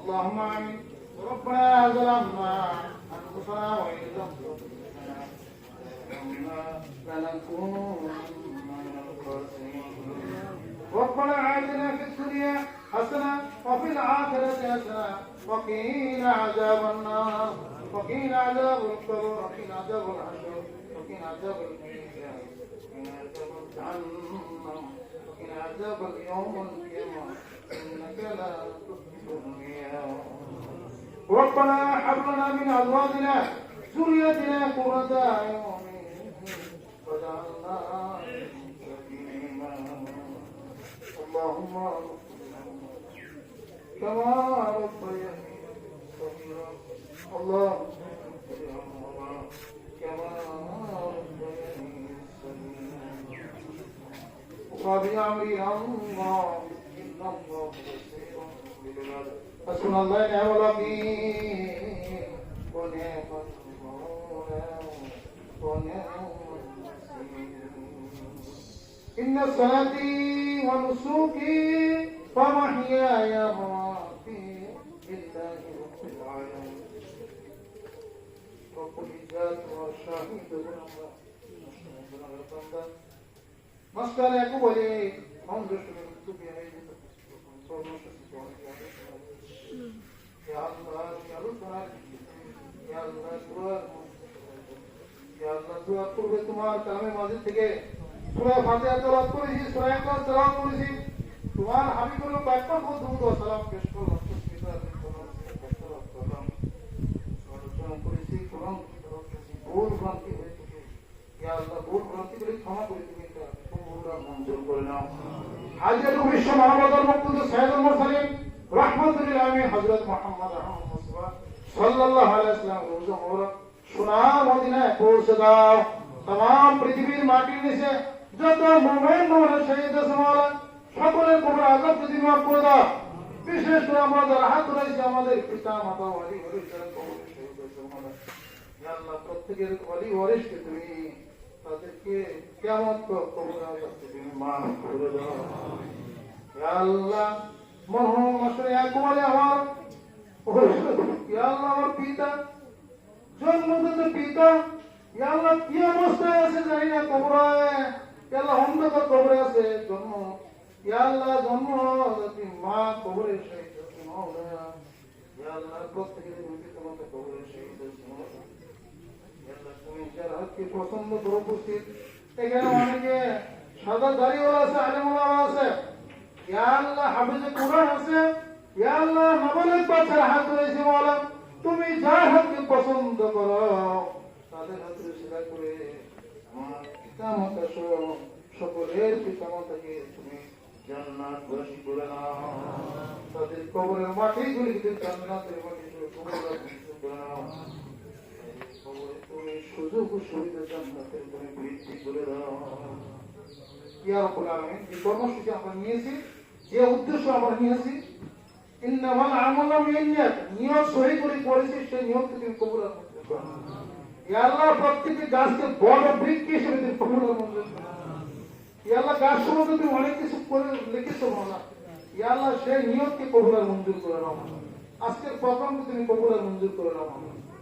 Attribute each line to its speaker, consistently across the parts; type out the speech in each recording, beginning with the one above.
Speaker 1: اللهم آمين ربنا ظلمنا أنفسنا وإن لم تغفر لنا لنكونن من الخاسرين ربنا آتنا في الدنيا حسنة وفي الآخرة حسنة وقنا عذاب النار وقنا عذاب القبر وقنا عذاب الحشر وقنا عذاب الميزان اليوم. القيامة إنك لا ربنا هب لنا من أزواجنا ذريتنا قرة إماما. اللهم كما صغيرا. اللهم وقضي امري الله إن الله بصير بالعباد حسبنا الله ونعم الوكيل. ونعم المولى. ونعم إن صلاتي ونسوكي ومحياي ومماتي لله رب العالمين. رب العزات والشهيد. Mascare acum le am dus pe tu pe ai de tot nu știu ce am iar dar iar dar iar dar iar dar tu apurbe তোমার কালামে মাজিদ থেকে সূরা ফাতিহা তেলাওয়াত করেছি সূরা ইকরা তেলাওয়াত করেছি তোমার হাবিবুল পাক কত দুরূদ ও সালাম পেশ করো হাজির বিশ্ব মোহাম্মদ মুকুন্দ সাইদুল মুরসালিন রাহমাতুল্লিল আলামিন হযরত মুহাম্মদ আহমদ মুস্তাফা সাল্লাল্লাহু আলাইহি ওয়াসাল্লাম রোজা মোবারক সোনা মদিনায় পৌঁছে দাও तमाम পৃথিবীর মাটির নিচে যত মুমিন মুমিন শহীদ আছে মাওলা সকলের কবর আযাব যদি মাফ করে দাও বিশেষ করে আমরা যারা হাত রয়েছে আমাদের পিতা মাতা ওয়ালি ওয়ারিস যারা কবরে শহীদ হয়েছে মাওলা ইয়া আল্লাহ প্রত্যেকের ওয়ালি ওয়ারিসকে তুমি থেকে মাফ করে দাও। আছে জানি না কবরে আল্লাহ কবরে আছে জন্ম। আল্লাহ, জন্ম মা কবরে শহীদ তোমাকে কবরে শহীদ হচ্ছে মাওলানা ইয়া আল্লাহ তুমি পছন্দ করো উপস্থিত? এখানে অনেকে সাদা দাড়িওয়ালা আছে আলেমওয়ালা আছে। হাত পছন্দ করো, তাদের সেটা করে আমার সকলের পিতা মাতাকে তুমি জান্নাত করে নাও। তাদের করে নাও। সুযোগ সুবিধা এই কর্মসূচি আমরা নিয়েছি যে উদ্দেশ্য আমরা নিয়েছি মঞ্জুর তুমি অনেক কিছু করে লিখেছো মঞ্জুর করে আজকের প্রোগ্রামকে তুমি কবুল মঞ্জুর করে নাও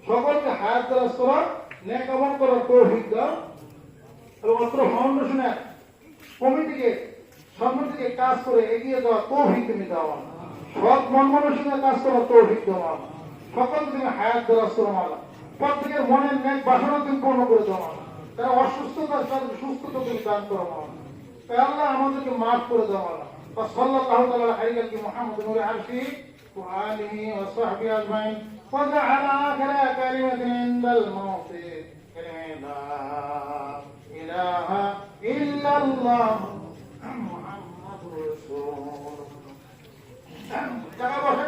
Speaker 1: সকলকে হায়াত দ্বারা করার ন্যাক করার তৌফিক দাও। এবং অত্র ফাউন্ডেশনের কমিটিকে সম্মতিকে কাজ করে এগিয়ে যাওয়া তুমি সৎ কাজ করা দেওয়া সকল তুমি হায়াত দ্বারা প্রত্যেকের মনের ন্যাক বাসনা তুমি পূর্ণ করে দেওয়া তারা অসুস্থতার তাদের সুস্থতা তুমি দান করো। আল্লাহ আমাদেরকে মাফ করে দেওয়া সাল্লাহ তাহলে হারিয়াল কি মোহাম্মদ হাসি وآله وصحبه أجمعين. وجعل آخر آية كلمة عند الموت. كلمة لا إله إلا الله. محمد رسول. الله